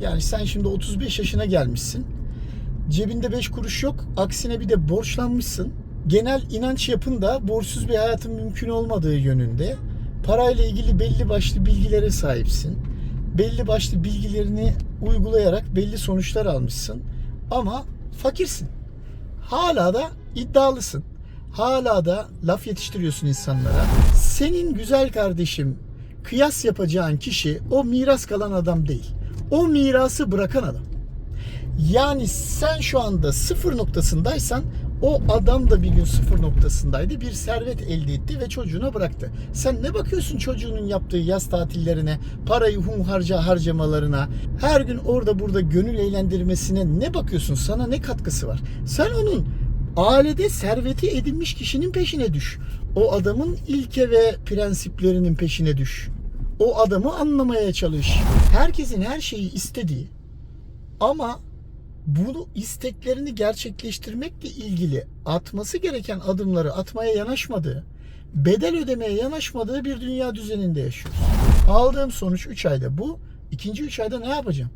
Yani sen şimdi 35 yaşına gelmişsin. Cebinde 5 kuruş yok. Aksine bir de borçlanmışsın. Genel inanç yapında borçsuz bir hayatın mümkün olmadığı yönünde. Parayla ilgili belli başlı bilgilere sahipsin. Belli başlı bilgilerini uygulayarak belli sonuçlar almışsın. Ama fakirsin. Hala da iddialısın. Hala da laf yetiştiriyorsun insanlara. Senin güzel kardeşim kıyas yapacağın kişi o miras kalan adam değil. O mirası bırakan adam. Yani sen şu anda sıfır noktasındaysan o adam da bir gün sıfır noktasındaydı. Bir servet elde etti ve çocuğuna bıraktı. Sen ne bakıyorsun çocuğunun yaptığı yaz tatillerine, parayı hunharca harcamalarına, her gün orada burada gönül eğlendirmesine ne bakıyorsun? Sana ne katkısı var? Sen onun ailede serveti edinmiş kişinin peşine düş. O adamın ilke ve prensiplerinin peşine düş. O adamı anlamaya çalış. Herkesin her şeyi istediği ama bunu isteklerini gerçekleştirmekle ilgili atması gereken adımları atmaya yanaşmadığı, bedel ödemeye yanaşmadığı bir dünya düzeninde yaşıyoruz. Aldığım sonuç 3 ayda bu. İkinci 3 ayda ne yapacağım?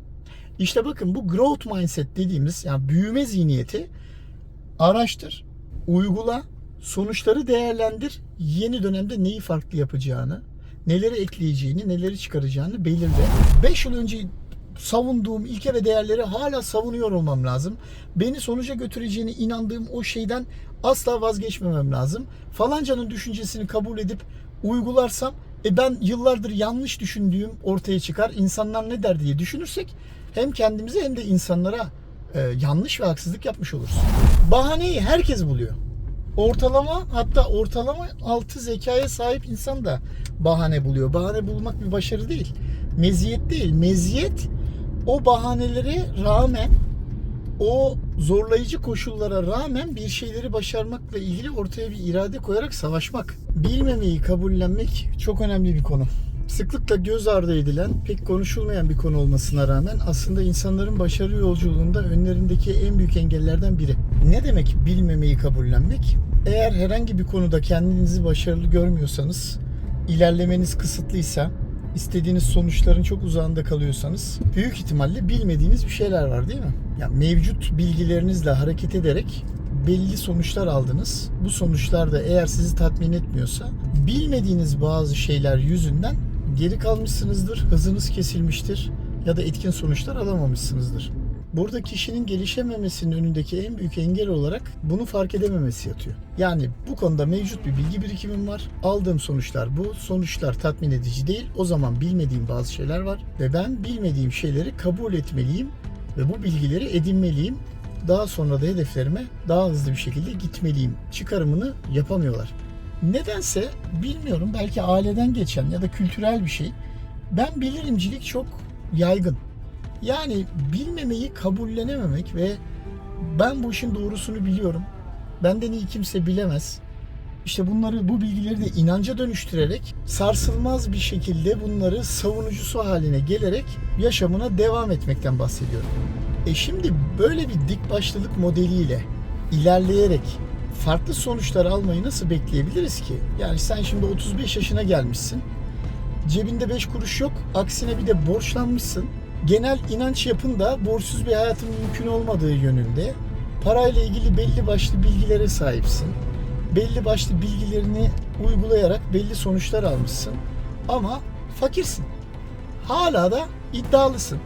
İşte bakın bu growth mindset dediğimiz yani büyüme zihniyeti araştır, uygula, sonuçları değerlendir, yeni dönemde neyi farklı yapacağını, neleri ekleyeceğini, neleri çıkaracağını belirle. 5 yıl önce savunduğum ilke ve değerleri hala savunuyor olmam lazım. Beni sonuca götüreceğine inandığım o şeyden asla vazgeçmemem lazım. Falancanın düşüncesini kabul edip uygularsam e ben yıllardır yanlış düşündüğüm ortaya çıkar. İnsanlar ne der diye düşünürsek hem kendimize hem de insanlara e, yanlış ve haksızlık yapmış oluruz. Bahaneyi herkes buluyor. Ortalama hatta ortalama altı zekaya sahip insan da bahane buluyor. Bahane bulmak bir başarı değil. Meziyet değil. Meziyet o bahanelere rağmen o zorlayıcı koşullara rağmen bir şeyleri başarmakla ilgili ortaya bir irade koyarak savaşmak. Bilmemeyi kabullenmek çok önemli bir konu. Sıklıkla göz ardı edilen, pek konuşulmayan bir konu olmasına rağmen aslında insanların başarı yolculuğunda önlerindeki en büyük engellerden biri. Ne demek bilmemeyi kabullenmek? Eğer herhangi bir konuda kendinizi başarılı görmüyorsanız, ilerlemeniz kısıtlıysa, istediğiniz sonuçların çok uzağında kalıyorsanız büyük ihtimalle bilmediğiniz bir şeyler var değil mi? Yani mevcut bilgilerinizle hareket ederek belli sonuçlar aldınız. Bu sonuçlar da eğer sizi tatmin etmiyorsa bilmediğiniz bazı şeyler yüzünden geri kalmışsınızdır, hızınız kesilmiştir ya da etkin sonuçlar alamamışsınızdır. Burada kişinin gelişememesinin önündeki en büyük engel olarak bunu fark edememesi yatıyor. Yani bu konuda mevcut bir bilgi birikimim var. Aldığım sonuçlar bu. Sonuçlar tatmin edici değil. O zaman bilmediğim bazı şeyler var ve ben bilmediğim şeyleri kabul etmeliyim ve bu bilgileri edinmeliyim. Daha sonra da hedeflerime daha hızlı bir şekilde gitmeliyim. Çıkarımını yapamıyorlar. Nedense bilmiyorum belki aileden geçen ya da kültürel bir şey. Ben bilirimcilik çok yaygın. Yani bilmemeyi kabullenememek ve ben bu işin doğrusunu biliyorum. Benden iyi kimse bilemez. İşte bunları bu bilgileri de inanca dönüştürerek sarsılmaz bir şekilde bunları savunucusu haline gelerek yaşamına devam etmekten bahsediyorum. E şimdi böyle bir dik başlılık modeliyle ilerleyerek farklı sonuçlar almayı nasıl bekleyebiliriz ki? Yani sen şimdi 35 yaşına gelmişsin. Cebinde 5 kuruş yok. Aksine bir de borçlanmışsın. Genel inanç yapında borçsuz bir hayatın mümkün olmadığı yönünde. Parayla ilgili belli başlı bilgilere sahipsin. Belli başlı bilgilerini uygulayarak belli sonuçlar almışsın. Ama fakirsin. Hala da iddialısın.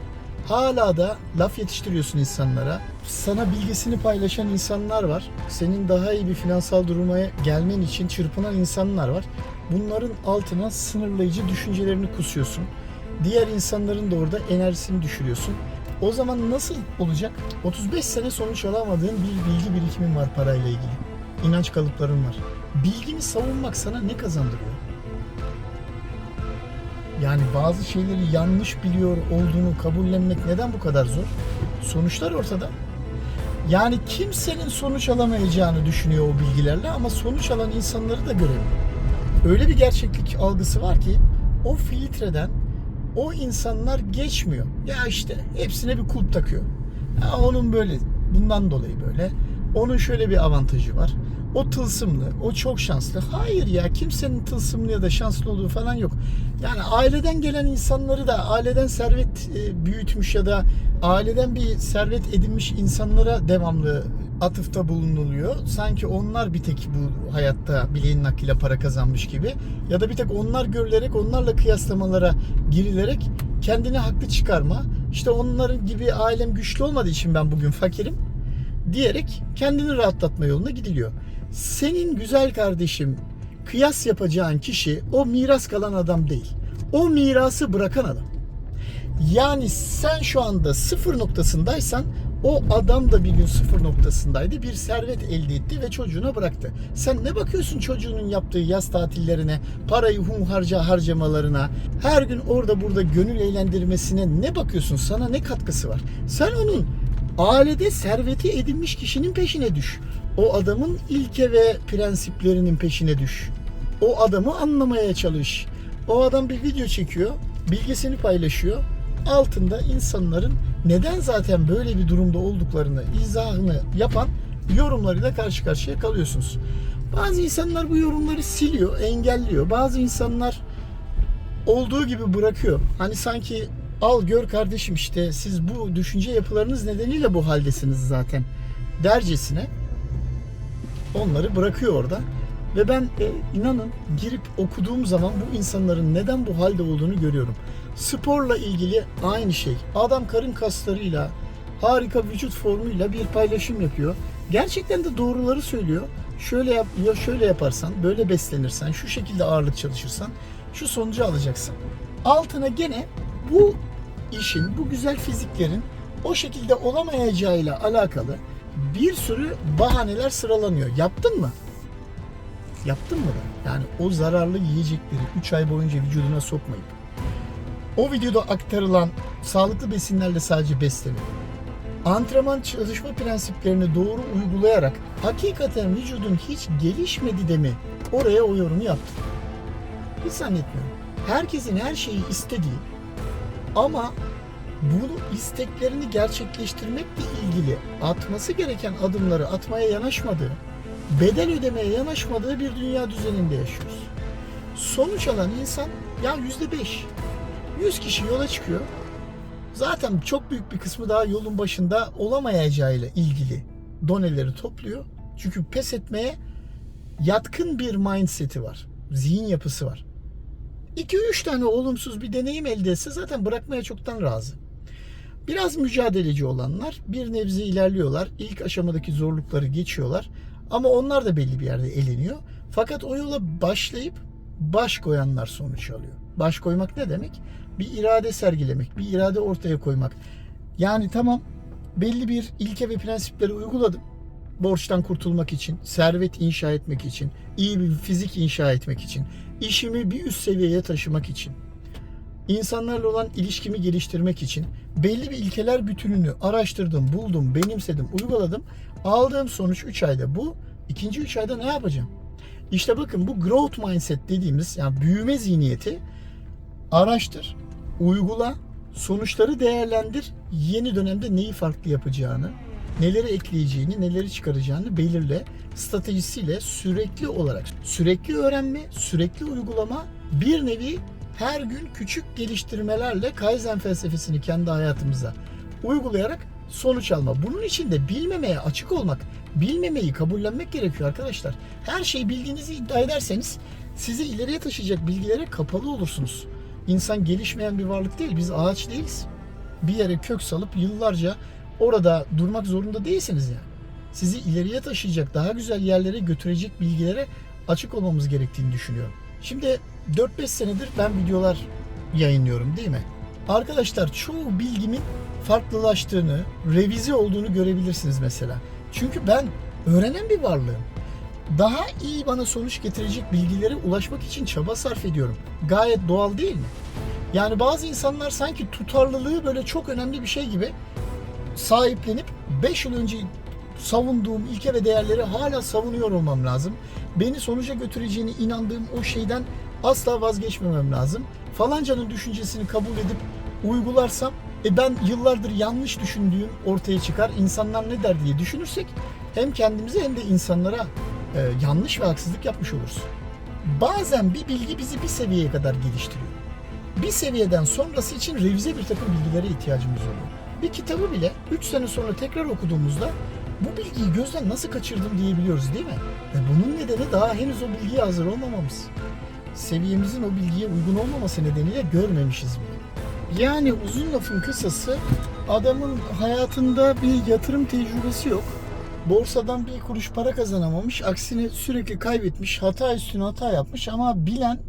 Hala da laf yetiştiriyorsun insanlara. Sana bilgisini paylaşan insanlar var. Senin daha iyi bir finansal duruma gelmen için çırpınan insanlar var. Bunların altına sınırlayıcı düşüncelerini kusuyorsun. Diğer insanların da orada enerjisini düşürüyorsun. O zaman nasıl olacak? 35 sene sonuç alamadığın bir bilgi birikimin var parayla ilgili. İnanç kalıpların var. Bilgini savunmak sana ne kazandırıyor? Yani bazı şeyleri yanlış biliyor olduğunu kabullenmek neden bu kadar zor? Sonuçlar ortada. Yani kimsenin sonuç alamayacağını düşünüyor o bilgilerle ama sonuç alan insanları da göremiyor. Öyle bir gerçeklik algısı var ki o filtreden o insanlar geçmiyor. Ya işte hepsine bir kulp takıyor. Ya onun böyle bundan dolayı böyle. Onun şöyle bir avantajı var. o tılsımlı, o çok şanslı. Hayır ya kimsenin tılsımlı ya da şanslı olduğu falan yok. Yani aileden gelen insanları da aileden servet e, büyütmüş ya da aileden bir servet edinmiş insanlara devamlı atıfta bulunuluyor. Sanki onlar bir tek bu hayatta bileğin nakliyle para kazanmış gibi ya da bir tek onlar görülerek onlarla kıyaslamalara girilerek kendini haklı çıkarma. İşte onların gibi ailem güçlü olmadığı için ben bugün fakirim diyerek kendini rahatlatma yoluna gidiliyor. Senin güzel kardeşim kıyas yapacağın kişi o miras kalan adam değil. O mirası bırakan adam. Yani sen şu anda sıfır noktasındaysan o adam da bir gün sıfır noktasındaydı. Bir servet elde etti ve çocuğuna bıraktı. Sen ne bakıyorsun çocuğunun yaptığı yaz tatillerine, parayı hunharca harcamalarına, her gün orada burada gönül eğlendirmesine ne bakıyorsun? Sana ne katkısı var? Sen onun ailede serveti edinmiş kişinin peşine düş. O adamın ilke ve prensiplerinin peşine düş. O adamı anlamaya çalış. O adam bir video çekiyor, bilgisini paylaşıyor. Altında insanların neden zaten böyle bir durumda olduklarını, izahını yapan yorumlarıyla karşı karşıya kalıyorsunuz. Bazı insanlar bu yorumları siliyor, engelliyor. Bazı insanlar olduğu gibi bırakıyor. Hani sanki al gör kardeşim işte siz bu düşünce yapılarınız nedeniyle bu haldesiniz zaten dercesine onları bırakıyor orada. Ve ben e, inanın girip okuduğum zaman bu insanların neden bu halde olduğunu görüyorum. Sporla ilgili aynı şey. Adam karın kaslarıyla, harika vücut formuyla bir paylaşım yapıyor. Gerçekten de doğruları söylüyor. Şöyle yap, ya şöyle yaparsan, böyle beslenirsen, şu şekilde ağırlık çalışırsan şu sonucu alacaksın. Altına gene bu işin, bu güzel fiziklerin o şekilde olamayacağıyla alakalı bir sürü bahaneler sıralanıyor. Yaptın mı? Yaptın mı da? Yani o zararlı yiyecekleri 3 ay boyunca vücuduna sokmayıp o videoda aktarılan sağlıklı besinlerle sadece beslenip antrenman çalışma prensiplerini doğru uygulayarak hakikaten vücudun hiç gelişmedi de mi oraya o yorumu yaptın? Hiç zannetmiyorum. Herkesin her şeyi istediği ama bunu isteklerini gerçekleştirmekle ilgili atması gereken adımları atmaya yanaşmadığı, bedel ödemeye yanaşmadığı bir dünya düzeninde yaşıyoruz. Sonuç alan insan ya yüzde beş. 100 kişi yola çıkıyor. Zaten çok büyük bir kısmı daha yolun başında olamayacağıyla ilgili doneleri topluyor. Çünkü pes etmeye yatkın bir mindseti var. Zihin yapısı var. 2-3 tane olumsuz bir deneyim elde etse zaten bırakmaya çoktan razı. Biraz mücadeleci olanlar bir nebze ilerliyorlar. İlk aşamadaki zorlukları geçiyorlar. Ama onlar da belli bir yerde eleniyor. Fakat o yola başlayıp baş koyanlar sonuç alıyor. Baş koymak ne demek? Bir irade sergilemek, bir irade ortaya koymak. Yani tamam belli bir ilke ve prensipleri uyguladım. Borçtan kurtulmak için, servet inşa etmek için, iyi bir fizik inşa etmek için, işimi bir üst seviyeye taşımak için, insanlarla olan ilişkimi geliştirmek için belli bir ilkeler bütününü araştırdım, buldum, benimsedim, uyguladım. Aldığım sonuç 3 ayda bu. İkinci 3 ayda ne yapacağım? İşte bakın bu growth mindset dediğimiz yani büyüme zihniyeti araştır, uygula, sonuçları değerlendir, yeni dönemde neyi farklı yapacağını, neleri ekleyeceğini, neleri çıkaracağını belirle. Stratejisiyle sürekli olarak sürekli öğrenme, sürekli uygulama bir nevi her gün küçük geliştirmelerle Kaizen felsefesini kendi hayatımıza uygulayarak sonuç alma. Bunun için de bilmemeye açık olmak, bilmemeyi kabullenmek gerekiyor arkadaşlar. Her şeyi bildiğinizi iddia ederseniz sizi ileriye taşıyacak bilgilere kapalı olursunuz. İnsan gelişmeyen bir varlık değil, biz ağaç değiliz. Bir yere kök salıp yıllarca orada durmak zorunda değilsiniz yani. Sizi ileriye taşıyacak, daha güzel yerlere götürecek bilgilere açık olmamız gerektiğini düşünüyorum. Şimdi 4-5 senedir ben videolar yayınlıyorum değil mi? Arkadaşlar çoğu bilgimin farklılaştığını, revize olduğunu görebilirsiniz mesela. Çünkü ben öğrenen bir varlığım. Daha iyi bana sonuç getirecek bilgilere ulaşmak için çaba sarf ediyorum. Gayet doğal değil mi? Yani bazı insanlar sanki tutarlılığı böyle çok önemli bir şey gibi sahiplenip 5 yıl önce savunduğum ilke ve değerleri hala savunuyor olmam lazım. Beni sonuca götüreceğine inandığım o şeyden asla vazgeçmemem lazım. Falancanın düşüncesini kabul edip uygularsam e ben yıllardır yanlış düşündüğüm ortaya çıkar. İnsanlar ne der diye düşünürsek hem kendimize hem de insanlara e, yanlış ve haksızlık yapmış olursun. Bazen bir bilgi bizi bir seviyeye kadar geliştiriyor. Bir seviyeden sonrası için revize bir takım bilgilere ihtiyacımız oluyor. Bir kitabı bile 3 sene sonra tekrar okuduğumuzda bu bilgiyi gözden nasıl kaçırdım diyebiliyoruz değil mi? Ve bunun nedeni daha henüz o bilgiye hazır olmamamız. Seviyemizin o bilgiye uygun olmaması nedeniyle görmemişiz bile. Yani uzun lafın kısası adamın hayatında bir yatırım tecrübesi yok. Borsadan bir kuruş para kazanamamış. Aksine sürekli kaybetmiş. Hata üstüne hata yapmış ama bilen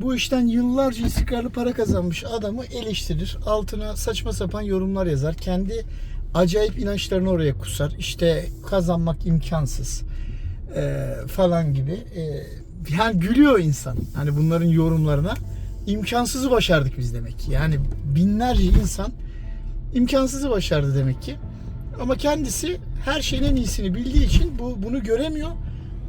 bu işten yıllarca istikrarlı para kazanmış adamı eleştirir. Altına saçma sapan yorumlar yazar. Kendi acayip inançlarını oraya kusar. İşte kazanmak imkansız e, falan gibi. E, yani gülüyor insan. Hani bunların yorumlarına. İmkansızı başardık biz demek ki. Yani binlerce insan imkansızı başardı demek ki. Ama kendisi her şeyin en iyisini bildiği için bu bunu göremiyor.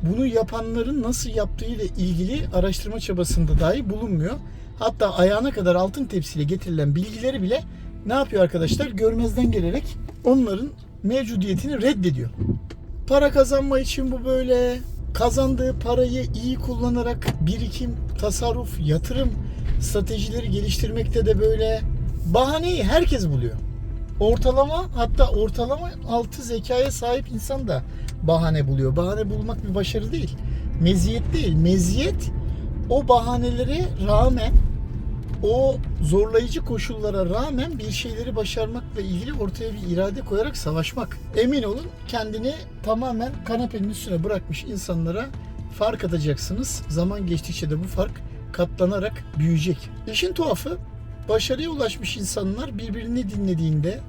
Bunu yapanların nasıl yaptığıyla ilgili araştırma çabasında dahi bulunmuyor. Hatta ayağına kadar altın tepsiyle getirilen bilgileri bile ne yapıyor arkadaşlar? Görmezden gelerek onların mevcudiyetini reddediyor. Para kazanma için bu böyle kazandığı parayı iyi kullanarak birikim, tasarruf, yatırım stratejileri geliştirmekte de böyle bahaneyi herkes buluyor. Ortalama hatta ortalama altı zekaya sahip insan da bahane buluyor. Bahane bulmak bir başarı değil. Meziyet değil. Meziyet o bahanelere rağmen o zorlayıcı koşullara rağmen bir şeyleri başarmakla ilgili ortaya bir irade koyarak savaşmak. Emin olun kendini tamamen kanepenin üstüne bırakmış insanlara fark atacaksınız. Zaman geçtikçe de bu fark katlanarak büyüyecek. İşin tuhafı başarıya ulaşmış insanlar birbirini dinlediğinde,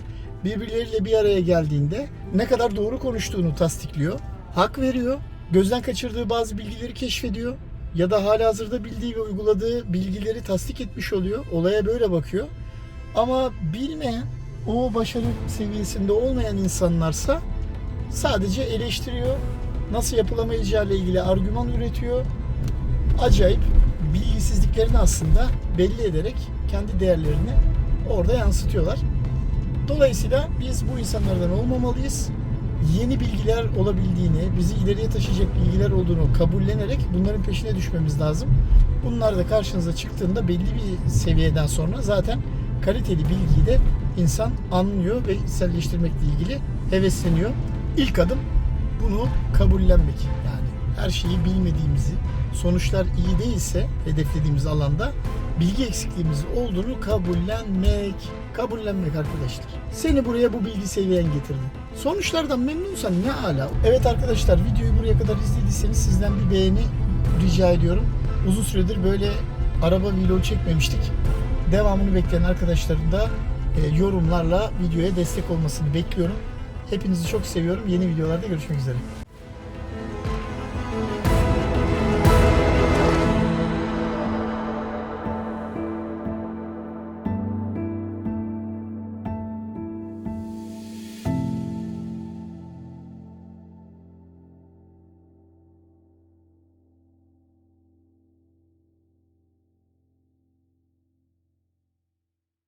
birbirleriyle bir araya geldiğinde ne kadar doğru konuştuğunu tasdikliyor, hak veriyor, gözden kaçırdığı bazı bilgileri keşfediyor ya da hala hazırda bildiği ve uyguladığı bilgileri tasdik etmiş oluyor. Olaya böyle bakıyor. Ama bilmeyen, o başarı seviyesinde olmayan insanlarsa sadece eleştiriyor, nasıl yapılamayacağı ile ilgili argüman üretiyor. Acayip bilgisizliklerini aslında belli ederek kendi değerlerini orada yansıtıyorlar. Dolayısıyla biz bu insanlardan olmamalıyız. Yeni bilgiler olabildiğini, bizi ileriye taşıyacak bilgiler olduğunu kabullenerek bunların peşine düşmemiz lazım. Bunlar da karşınıza çıktığında belli bir seviyeden sonra zaten kaliteli bilgiyi de insan anlıyor ve içselleştirmekle ilgili hevesleniyor. İlk adım bunu kabullenmek. Yani her şeyi bilmediğimizi, sonuçlar iyi değilse hedeflediğimiz alanda bilgi eksikliğimiz olduğunu kabullenmek. Kabullenmek arkadaşlar. Seni buraya bu bilgi seviyen getirdi. Sonuçlardan memnunsan ne hala. Evet arkadaşlar videoyu buraya kadar izlediyseniz sizden bir beğeni rica ediyorum. Uzun süredir böyle araba vlog çekmemiştik. Devamını bekleyen arkadaşların da e, yorumlarla videoya destek olmasını bekliyorum. Hepinizi çok seviyorum. Yeni videolarda görüşmek üzere.